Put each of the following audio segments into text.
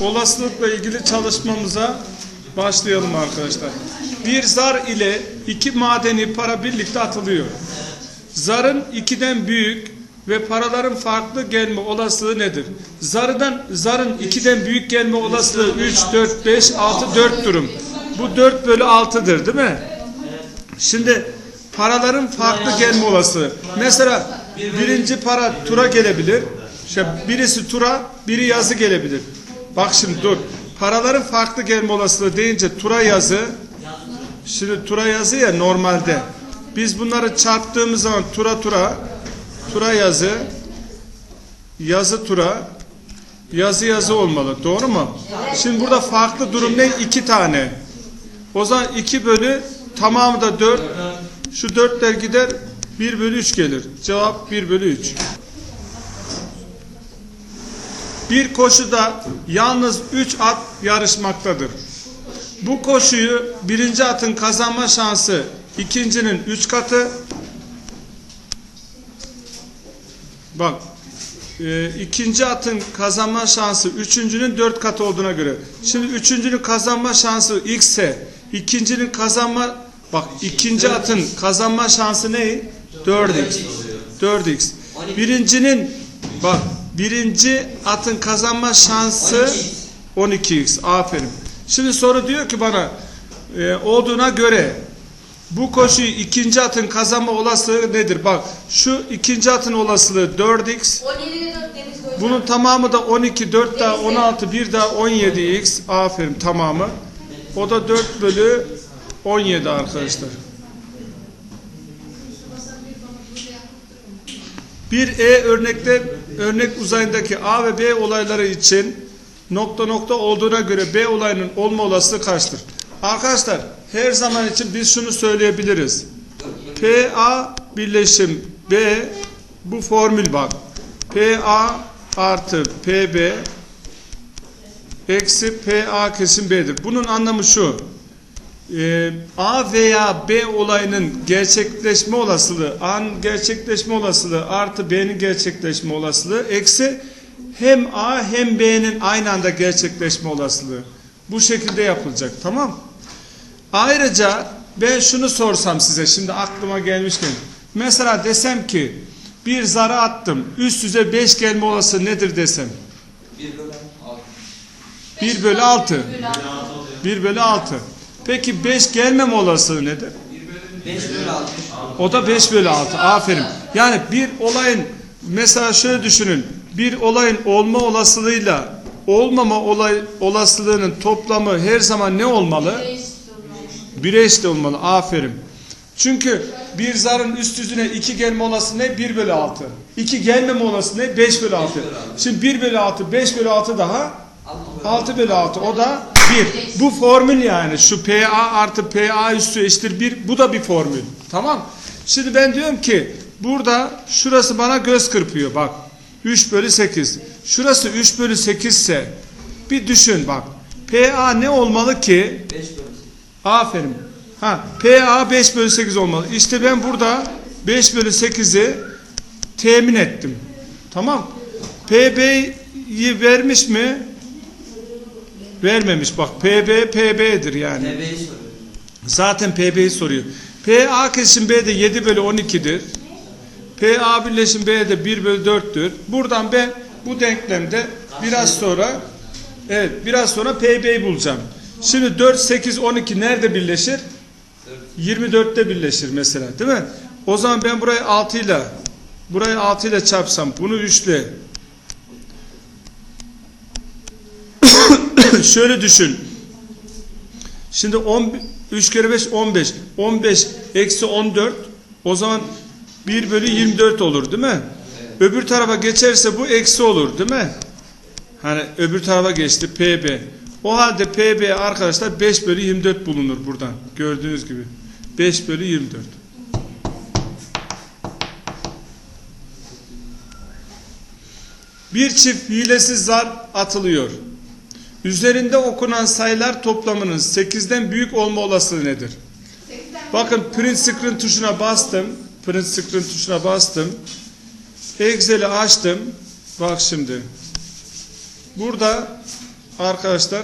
Olasılıkla ilgili çalışmamıza başlayalım arkadaşlar. Bir zar ile iki madeni para birlikte atılıyor. Zarın ikiden büyük ve paraların farklı gelme olasılığı nedir? Zarıdan, zarın ikiden büyük gelme olasılığı 3, 4, 5, 6, 4 durum. Bu 4 bölü 6'dır değil mi? Şimdi paraların farklı gelme olasılığı. Mesela birinci para tura gelebilir. İşte birisi tura, biri yazı gelebilir. Bak şimdi dur. Paraların farklı gelme olasılığı deyince tura yazı. Şimdi tura yazı ya normalde. Biz bunları çarptığımız zaman tura tura, tura yazı, yazı tura, yazı yazı olmalı. Doğru mu? Şimdi burada farklı durum ne? İki tane. O zaman 2 bölü tamamı da 4. Şu 4'ler gider 1 bölü 3 gelir. Cevap 1 bölü 3. Bir koşuda yalnız 3 at yarışmaktadır. Bu koşuyu birinci atın kazanma şansı ikincinin 3 katı. Bak e, ikinci atın kazanma şansı üçüncünün dört katı olduğuna göre. Şimdi üçüncünün kazanma şansı x ise ikincinin kazanma bak ikinci atın kazanma şansı ne? 4x. 4x. Birincinin bak birinci atın kazanma şansı 12x. Aferin. Şimdi soru diyor ki bana e, olduğuna göre bu koşuyu ikinci atın kazanma olasılığı nedir? Bak şu ikinci atın olasılığı 4x. 17'de 4 Deniz hocam. Bunun tamamı da 12, 4 daha 16, 1 daha 17x. Aferin tamamı. O da 4 bölü 17 arkadaşlar. Bir E örnekte örnek uzayındaki A ve B olayları için nokta nokta olduğuna göre B olayının olma olasılığı kaçtır? Arkadaşlar her zaman için biz şunu söyleyebiliriz. PA birleşim B bu formül bak. PA artı PB eksi PA kesim B'dir. Bunun anlamı şu. Ee, A veya B olayının gerçekleşme olasılığı, A'nın gerçekleşme olasılığı artı B'nin gerçekleşme olasılığı eksi hem A hem B'nin aynı anda gerçekleşme olasılığı. Bu şekilde yapılacak. Tamam Ayrıca ben şunu sorsam size şimdi aklıma gelmişken. Mesela desem ki bir zarı attım. Üst yüze 5 gelme olası nedir desem. 1 bölü 6. 1 bölü 6. Peki 5 gelmeme olasılığı nedir? 5 bölü 6. O da 5 bölü 6. Aferin. Yani bir olayın mesela şöyle düşünün. Bir olayın olma olasılığıyla olmama olay olasılığının toplamı her zaman ne olmalı? Bire eşit olmalı. Aferin. Çünkü bir zarın üst yüzüne 2 gelme olası ne? 1 bölü 6. 2 gelmeme olası ne? 5 bölü 6. Şimdi 1 bölü 6, 5 bölü 6 daha 6 bölü 6. O da 1. Bu formül yani. Şu PA artı PA üstü eşittir 1. Bu da bir formül. Tamam. Şimdi ben diyorum ki burada şurası bana göz kırpıyor. Bak. 3 bölü 8. Şurası 3 bölü 8 ise bir düşün bak. PA ne olmalı ki? 5 bölü 8. Aferin. Ha, PA 5 bölü 8 olmalı. İşte ben burada 5 bölü 8'i temin ettim. Tamam. PB'yi vermiş mi? Vermemiş. Bak PB PB'dir yani. Zaten PB'yi soruyor. PA kesim B'de 7 bölü 12'dir. PA birleşim B'de 1 bölü 4'tür. Buradan ben bu denklemde biraz sonra evet biraz sonra PB'yi bulacağım. Şimdi 4, 8, 12 nerede birleşir? 24'te birleşir mesela değil mi? O zaman ben burayı 6 ile burayı 6 ile çarpsam bunu 3 ile şöyle düşün. Şimdi 10, 3 kere 5 15. 15 eksi 14 o zaman 1 bölü 24 olur değil mi? Öbür tarafa geçerse bu eksi olur değil mi? Hani öbür tarafa geçti PB. O halde PB arkadaşlar 5 bölü 24 bulunur buradan. Gördüğünüz gibi. 5 bölü 24. Bir çift hilesiz zar atılıyor. Üzerinde okunan sayılar toplamının 8'den büyük olma olasılığı nedir? Bakın print screen tuşuna bastım. Print screen tuşuna bastım. Excel'i açtım. Bak şimdi. Burada arkadaşlar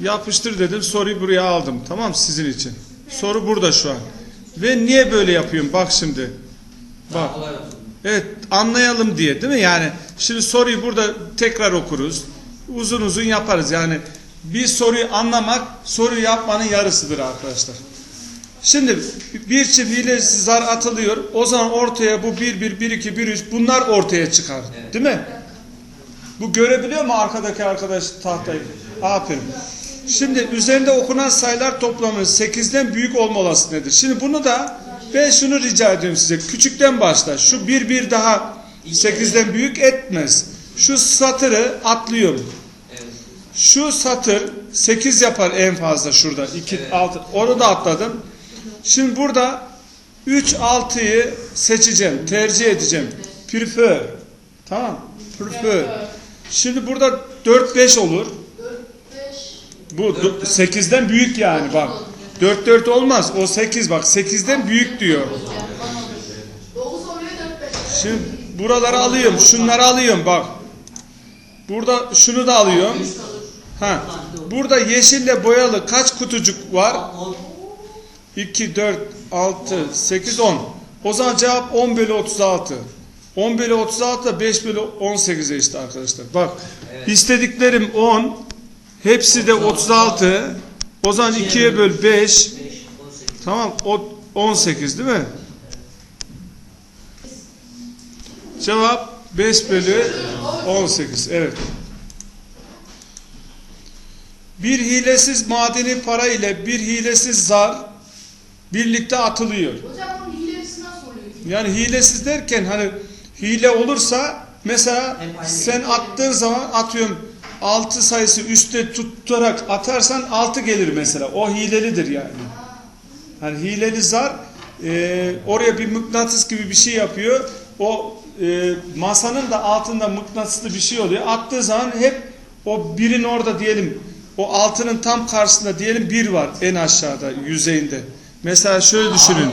yapıştır dedim soruyu buraya aldım. Tamam sizin için. Soru burada şu an. Ve niye böyle yapıyorum? Bak şimdi. Bak. Evet anlayalım diye değil mi? Yani şimdi soruyu burada tekrar okuruz. Uzun uzun yaparız. Yani bir soruyu anlamak soruyu yapmanın yarısıdır arkadaşlar. Şimdi bir çift hilesiz zar atılıyor. O zaman ortaya bu 1 1 1 2 1 3 bunlar ortaya çıkar. Değil mi? Bu görebiliyor mu arkadaki arkadaş tahtayı? Aferin. Şimdi üzerinde okunan sayılar toplamı 8'den büyük olma olasılığı nedir? Şimdi bunu da ben şunu rica ediyorum size. Küçükten başla. Şu bir bir daha 8'den büyük etmez. Şu satırı atlıyorum. Şu satır 8 yapar en fazla şurada. 2 6 onu da atladım. Şimdi burada 3 6'yı seçeceğim. Tercih edeceğim. Prefer. Tamam. Prefer. Şimdi burada 4 5 olur. Bu 8'den büyük yani bak. 4 4 olmaz. O 8 bak 8'den büyük diyor. 9 oluyor 4 5. Şimdi buraları alıyorum. Şunları alıyorum bak. Burada şunu da alıyorum. Ha. Burada yeşille boyalı kaç kutucuk var? 2, 4, 6, 8, 10. O zaman cevap 10 bölü 36. 10 bölü 36 da 5 bölü 18'e işte arkadaşlar. Bak istediklerim 10. Hepsi de 36. O zaman 2'ye böl 5. Tamam o 18 değil mi? Cevap 5 bölü 18. Evet. Bir hilesiz madeni para ile bir hilesiz zar birlikte atılıyor. Hocam bunun hilesi nasıl oluyor? Yani hilesiz derken hani hile olursa mesela sen attığın zaman atıyorum 6 sayısı üstte tutarak atarsan 6 gelir mesela. O hilelidir yani. Hani hileli zar e, oraya bir mıknatıs gibi bir şey yapıyor. O e, masanın da altında mıknatıslı bir şey oluyor. Attığı zaman hep o birin orada diyelim o altının tam karşısında diyelim bir var en aşağıda yüzeyinde. Mesela şöyle düşünün.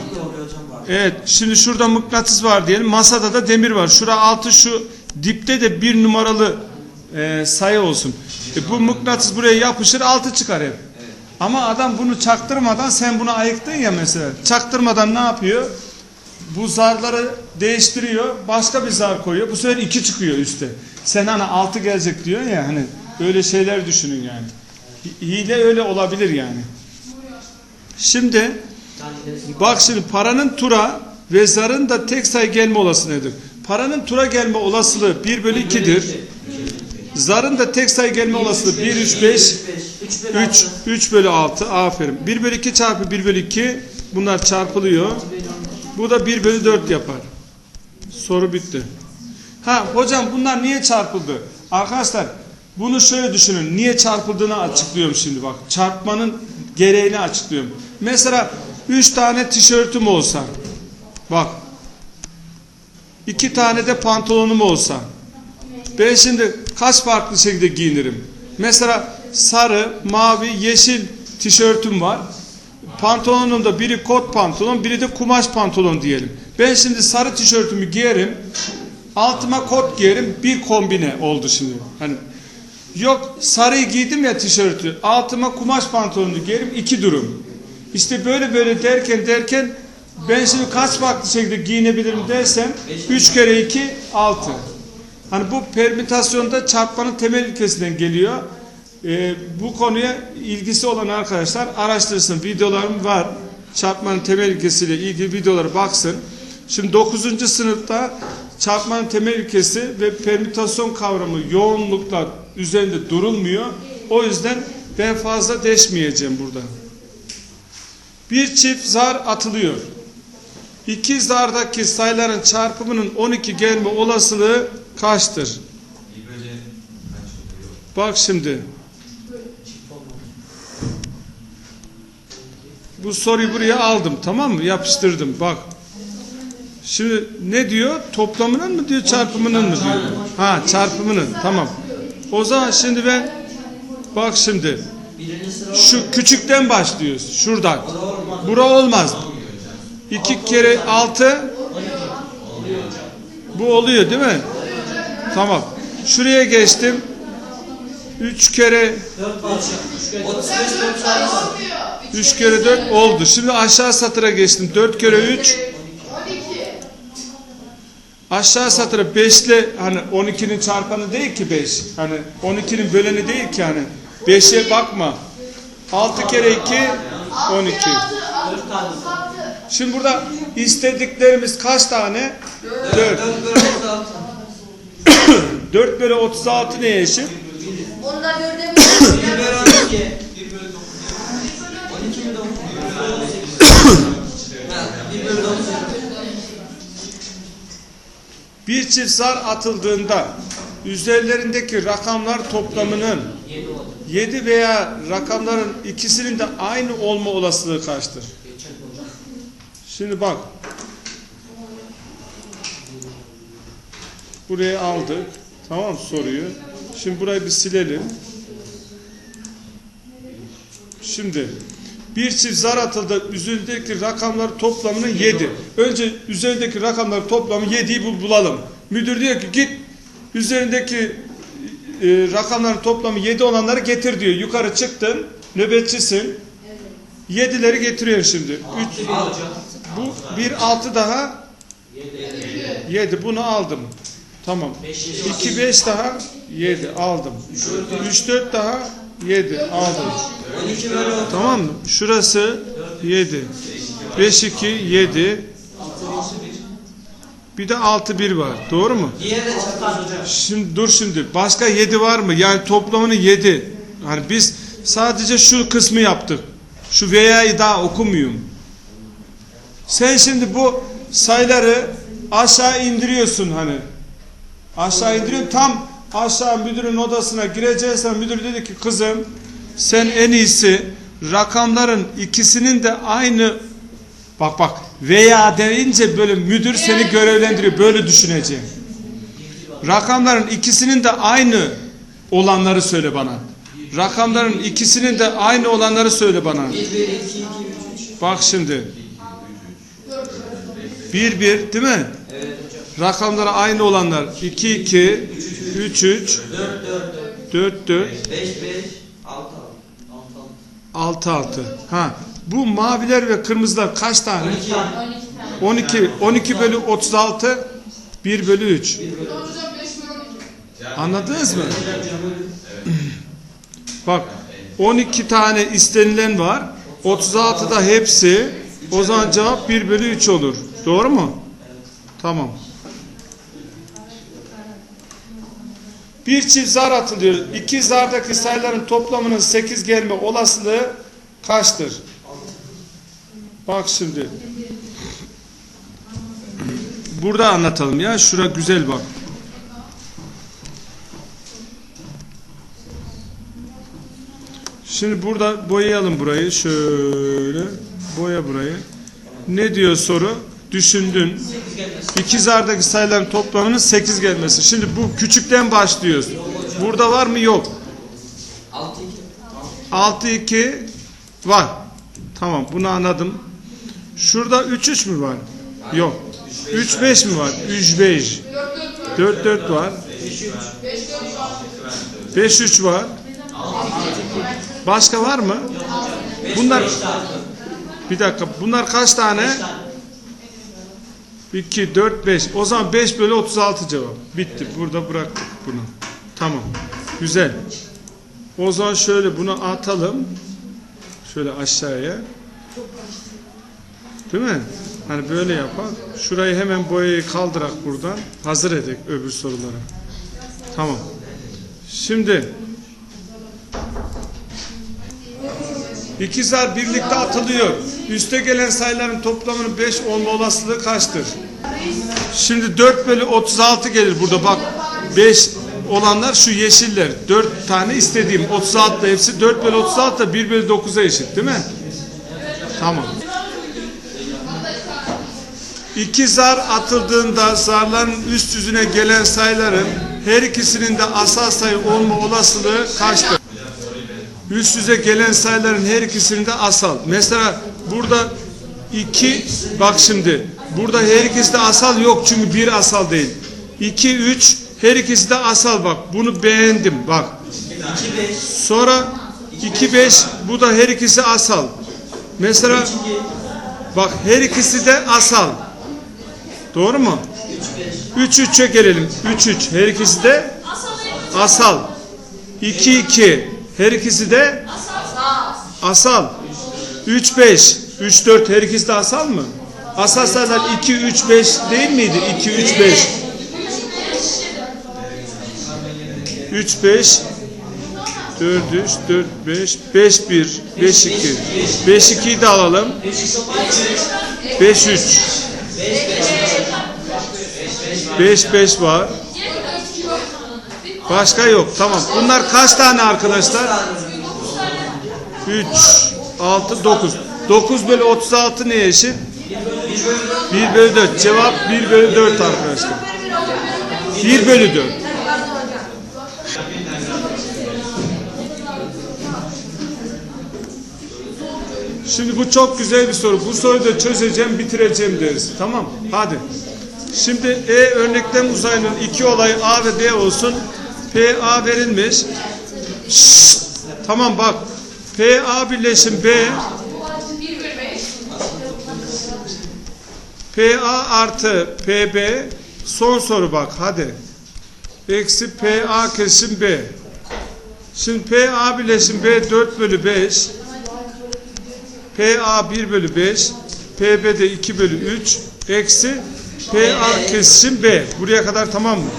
Evet şimdi şurada mıknatıs var diyelim. Masada da demir var. Şura altı şu dipte de bir numaralı e, sayı olsun. E, bu mıknatıs buraya yapışır altı çıkar hep. Ama adam bunu çaktırmadan sen bunu ayıktın ya mesela. Çaktırmadan ne yapıyor? Bu zarları değiştiriyor. Başka bir zar koyuyor. Bu sefer iki çıkıyor üstte. Sen hani altı gelecek diyor ya hani öyle şeyler düşünün yani. Hi- Hile öyle olabilir yani. Şimdi Bak şimdi paranın tura ve zarın da tek sayı gelme olasılığı nedir? Paranın tura gelme olasılığı 1 bölü 2'dir. Zarın da tek sayı gelme olasılığı 1, 3, 5, 3, 3 bölü 6. Aferin. 1 bölü 2 çarpı 1 bölü 2 bunlar çarpılıyor. Bu da 1 bölü 4 yapar. Soru bitti. Ha hocam bunlar niye çarpıldı? Arkadaşlar bunu şöyle düşünün. Niye çarpıldığını açıklıyorum şimdi bak. Çarpmanın gereğini açıklıyorum. Mesela 3 tane tişörtüm olsa. Bak. 2 tane de pantolonum olsa. Ben şimdi kaç farklı şekilde giyinirim? Mesela sarı, mavi, yeşil tişörtüm var. Pantolonumda biri kot pantolon, biri de kumaş pantolon diyelim. Ben şimdi sarı tişörtümü giyerim. Altıma kot giyerim. Bir kombine oldu şimdi. Hani yok sarıyı giydim ya tişörtü. Altıma kumaş pantolonu giyerim. iki durum. İşte böyle böyle derken derken ben şimdi kaç farklı şekilde giyinebilirim dersem 3 kere 2 6. Hani bu permütasyonda çarpmanın temel ilkesinden geliyor. Ee, bu konuya ilgisi olan arkadaşlar araştırsın. Videolarım var. Çarpmanın temel ilkesiyle ilgili videolara baksın. Şimdi 9. sınıfta çarpmanın temel ilkesi ve permütasyon kavramı yoğunlukla üzerinde durulmuyor. O yüzden ben fazla deşmeyeceğim burada. Bir çift zar atılıyor. İki zardaki sayıların çarpımının 12 gelme olasılığı kaçtır? Bak şimdi. Bu soruyu buraya aldım tamam mı? Yapıştırdım bak. Şimdi ne diyor? Toplamının mı diyor çarpımının mı diyor? Ha çarpımının tamam. O zaman şimdi ben bak şimdi şu küçükten başlıyoruz. Şuradan. Bura olmaz. İki kere altı bu oluyor değil mi? Tamam. Şuraya geçtim. 3 kere 35 olmuyor. 3 kere 4 oldu. Şimdi aşağı satıra geçtim. 4 kere 3 12. aşağı satıra 5 ile hani 12'nin çarpanı değil ki 5. Hani 12'nin böleni değil ki hani. 5'e bakma. 6 kere 2 12. 6, 6, Şimdi burada istediklerimiz kaç tane? 4. 4 bölü 36 neye eşit? Onu da dörde mi? Bir çift zar atıldığında üzerlerindeki rakamlar toplamının 7 veya rakamların ikisinin de aynı olma olasılığı kaçtır? Şimdi bak. Buraya aldık. Tamam soruyu. Şimdi burayı bir silelim. Şimdi bir çift zar atıldı. Üzerindeki rakamlar toplamının 7. Önce üzerindeki rakamlar toplamı 7'yi bul- bulalım. Müdür diyor ki git üzerindeki e, rakamların toplamı 7 olanları getir diyor. Yukarı çıktın. Nöbetçisin. 7'leri getiriyorsun şimdi. 3 bu 1 6 daha 7 bunu aldım. Tamam. 2 5 daha 7 aldım. 3 4 daha 7 aldım. Tamam mı? Şurası 7. 5 2 7. Bir de 6 1 var. Doğru mu? Şimdi dur şimdi. Başka 7 var mı? Yani toplamını 7. Hani biz sadece şu kısmı yaptık. Şu veya'yı daha okumuyorum. Sen şimdi bu sayıları aşağı indiriyorsun hani. Aşağı indiriyorsun. Tam aşağı müdürün odasına gireceksen müdür dedi ki kızım sen en iyisi rakamların ikisinin de aynı bak bak veya deyince böyle müdür seni görevlendiriyor. Böyle düşüneceksin. Rakamların ikisinin de aynı olanları söyle bana. Rakamların ikisinin de aynı olanları söyle bana. 1, 1, 2, 2, 3, 3. Bak şimdi. 1 1 değil mi? Rakamlara aynı olanlar 2 2 3 3 4, 4, 4. 4 4 5, 5. 6, 6. 6 6, 6. 6. Ha. Bu maviler ve kırmızılar kaç tane? 12 tane. 12 12 bölü 36 1 bölü 3. Hocam 5 bölü 12. Anladınız mı? Bak 12 tane istenilen var. 36 da hepsi. O zaman cevap 1 bölü 3 olur. Doğru mu? Tamam. Bir çift zar atılıyor. İki zardaki sayıların toplamının 8 gelme olasılığı kaçtır? Bak şimdi. Burada anlatalım ya. Şura güzel bak. Şimdi burada boyayalım burayı. Şöyle boya burayı. Ne diyor soru? Düşündün. 8 gelmez. İki zardaki sayıların toplamının 8 gelmesi. Şimdi bu küçükten başlıyoruz. Burada var mı? Yok. 6, 2. 6 2 var. Tamam bunu anladım. Şurada 3 3 mü var? Yok. 3 5 mi var? 3 5. 4 4 var. 5 3 var. Başka var mı? Bunlar bir dakika. Bunlar kaç tane? 2 4 5. O zaman 5 bölü 36 cevap. Bitti. Burada bıraktık bunu. Tamam. Güzel. O zaman şöyle bunu atalım. Şöyle aşağıya. Değil mi? Hani böyle yapalım. Şurayı hemen boyayı kaldırak buradan. Hazır edek öbür sorulara. Tamam. Şimdi iki zar birlikte atılıyor. Üste gelen sayıların toplamının 5 olma olasılığı kaçtır? Şimdi 4 bölü 36 gelir burada bak. 5 olanlar şu yeşiller. 4 tane istediğim. 36 da hepsi 4 bölü 36 da 1 bölü 9'a eşit değil mi? Tamam. İki zar atıldığında zarların üst yüzüne gelen sayıların her ikisinin de asal sayı olma olasılığı kaçtır? Üst yüze gelen sayıların her ikisinin de asal. Mesela burada iki bak şimdi burada her ikisi de asal yok çünkü bir asal değil. 2 3 her ikisi de asal bak. Bunu beğendim bak. 2 5 Sonra 2 5 bu da her ikisi asal. Mesela 2 bak her ikisi de asal. Doğru mu? 3 3'e gelelim. 3 3 her ikisi de asal. 2 2 her ikisi de asal. 3 5 3 4 her ikisi de asal mı? Asal sayılar 2 3 5 değil miydi? 2 3 5 3 5 4 3 4 5 5 1 5 2 5 2'yi de alalım 5 3 5 5 var Başka yok. Tamam. Bunlar kaç tane arkadaşlar? 3 6 9 9 bölü 36 neye eşit? 1 bölü 4 cevap 1 bölü 4 arkadaşlar. 1 bölü 4 Şimdi bu çok güzel bir soru. Bu soruyu da çözeceğim, bitireceğim deriz. Tamam, hadi. Şimdi E örneklem uzayının iki olayı A ve B olsun. PA verilmiş. Tamam bak. PA birleşim B 1 bölü 5. PA artı PB son soru bak hadi. Eksi PA kesim B. Şimdi PA birleşim B 4 bölü 5. PA 1 bölü 5. PB de 2 bölü 3. Eksi PA kesim B. Buraya kadar tamam mı?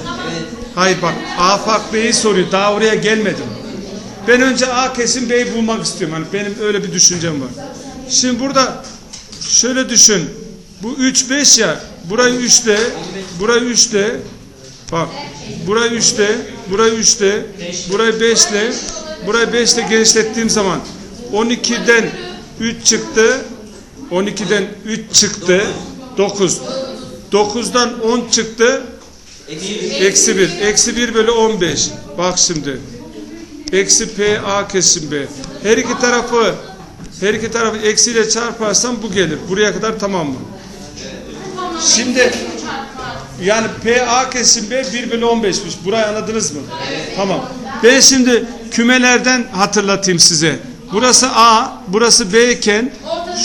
Hayır bak A fark B'yi soruyor. Daha oraya gelmedim. Ben önce A kesim B'yi bulmak istiyorum. Hani benim öyle bir düşüncem var. Şimdi burada şöyle düşün. Bu 3 5 ya. Burayı 3 de, burayı 3 de. Bak. Burayı 3 de, burayı 3 de, burayı 5 de, burayı 5 de genişlettiğim zaman 12'den 3 çıktı. 12'den 3 çıktı. 9. 9'dan 10 çıktı. Eksi 1. Eksi 1 bölü 15. Bak şimdi. Eksi PA kesim B. Her iki tarafı her iki tarafı eksiyle çarparsam bu gelir. Buraya kadar tamam mı? Şimdi yani PA kesim B 1 bölü 15'miş. Burayı anladınız mı? Tamam. Ben şimdi kümelerden hatırlatayım size. Burası A, burası B iken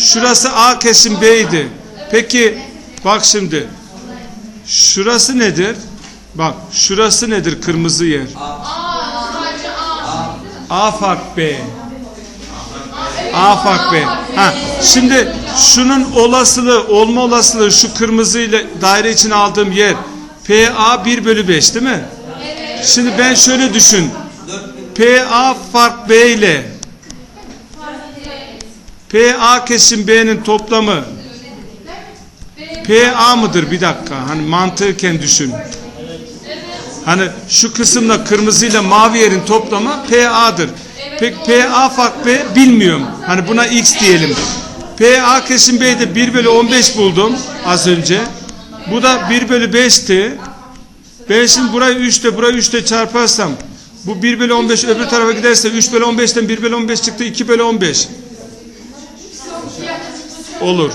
şurası A kesim B idi. Peki bak şimdi. Şurası nedir? Bak şurası nedir kırmızı yer? A fark B. A fark B. Ha, şimdi şunun olasılığı, olma olasılığı şu kırmızı ile daire için aldığım yer. PA 1 bölü 5 değil mi? Şimdi ben şöyle düşün. PA fark B ile PA kesim B'nin toplamı PA mıdır? Bir dakika. Hani mantıken düşün. Hani şu kısımla kırmızıyla mavi yerin toplamı PA'dır. Peki PA fark B bilmiyorum. Hani buna X diyelim. PA kesim B'de 1 bölü 15 buldum az önce. Bu da 1 bölü 5'ti. Ben şimdi burayı 3 ile burayı 3 ile çarparsam bu 1 bölü 15 öbür tarafa giderse 3 bölü 15'ten 1 bölü 15 çıktı 2 bölü 15. Olur.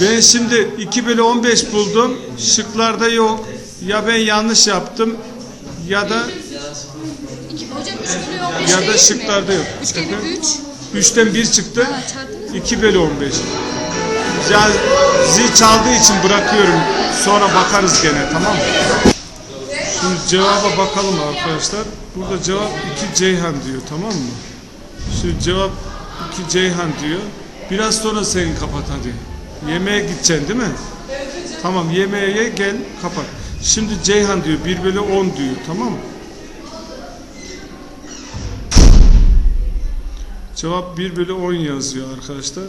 Ben şimdi 2 bölü 15 buldum. Şıklarda yok. Ya ben yanlış yaptım ya da İki, hocam 3 bölü 15 ya da şıklarda yok. 3 kere 3. 3'ten 1 çıktı. çarptınız mı? 2 bölü 15. Ya zil çaldığı için bırakıyorum. Sonra bakarız gene tamam mı? Şimdi cevaba bakalım arkadaşlar. Burada cevap 2 Ceyhan diyor tamam mı? Şimdi cevap 2 Ceyhan diyor. Biraz sonra sen kapat hadi. Yemeğe gideceksin değil mi? Tamam yemeğe ye, gel kapat. Şimdi Ceyhan diyor 1 bölü 10 diyor tamam mı? Cevap 1 bölü 10 yazıyor arkadaşlar.